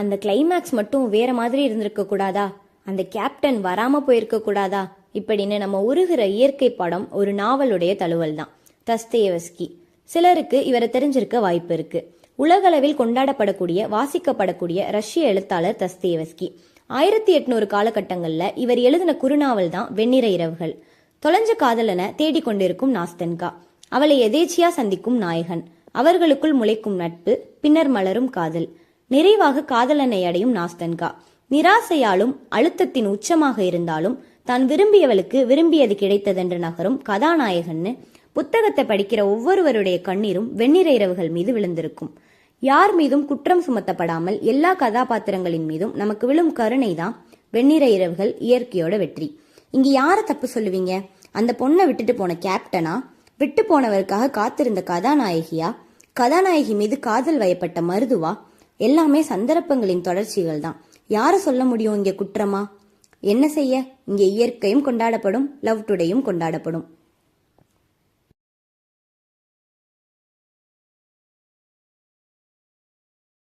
அந்த கிளைமேக்ஸ் மட்டும் வேற மாதிரி இருந்திருக்க கூடாதா? அந்த கேப்டன் வராம போயிருக்க கூடாதா? இப்படின்னு நம்ம உருகிற இயற்கை படம் ஒரு நாவலுடைய தழுவல் தான் தஸ்தேவஸ்கி. சிலருக்கு இவரை தெரிஞ்சிருக்க வாய்ப்பு இருக்கு. உலகளவில் கொண்டாடப்படக்கூடிய வாசிக்கப்படக்கூடிய ரஷ்ய எழுத்தாளர் தஸ்தேவஸ்கி. ஆயிரத்தி எட்நூறு காலகட்டங்களில் இவர் எழுதின குறுநாவல் தான் வெண்ணிற இரவுகள். தொலைஞ்ச காதலனை தேடிக்கொண்டிருக்கும் நாஸ்தன்கா. அவளை எதேச்சியா சந்திக்கும் நாயகன். அவர்களுக்குள் முளைக்கும் நட்பு பின்னர் மலரும் காதல். நிறைவாக காதலனை அடையும் நாஸ்தன்கா. நிராசையாலும் அழுத்தத்தின் உச்சமாக இருந்தாலும் தான் விரும்பியவளுக்கு விரும்பியது கிடைத்ததென்று நகரும் கதாநாயகன்னு புத்தகத்தை படிக்கிற ஒவ்வொருவருடைய கண்ணீரும் வெண்ணிற இரவுகள் மீது விழுந்திருக்கும். யார் மீதும் குற்றம் சுமத்தப்படாமல் எல்லா கதாபாத்திரங்களின் மீதும் நமக்கு விழும் கருணை தான் வெண்ணிற இரவுகள் இயற்கையோட வெற்றி. இங்க யார தப்பு சொல்லுவீங்க? அந்த பொண்ணை விட்டுட்டு போன கேப்டனா? விட்டு போனவருக்காக காத்திருந்த கதாநாயகியா? கதாநாயகி மீது காதல் வயப்பட்ட மருதுவா? எல்லாமே சந்தர்ப்பங்களின் தொடர்ச்சிகள் தான். யார சொல்ல முடியும் இங்க குற்றமா? என்ன செய்ய? இங்கே இயற்கையும் கொண்டாடப்படும் லவ் டுடேயும் கொண்டாடப்படும்.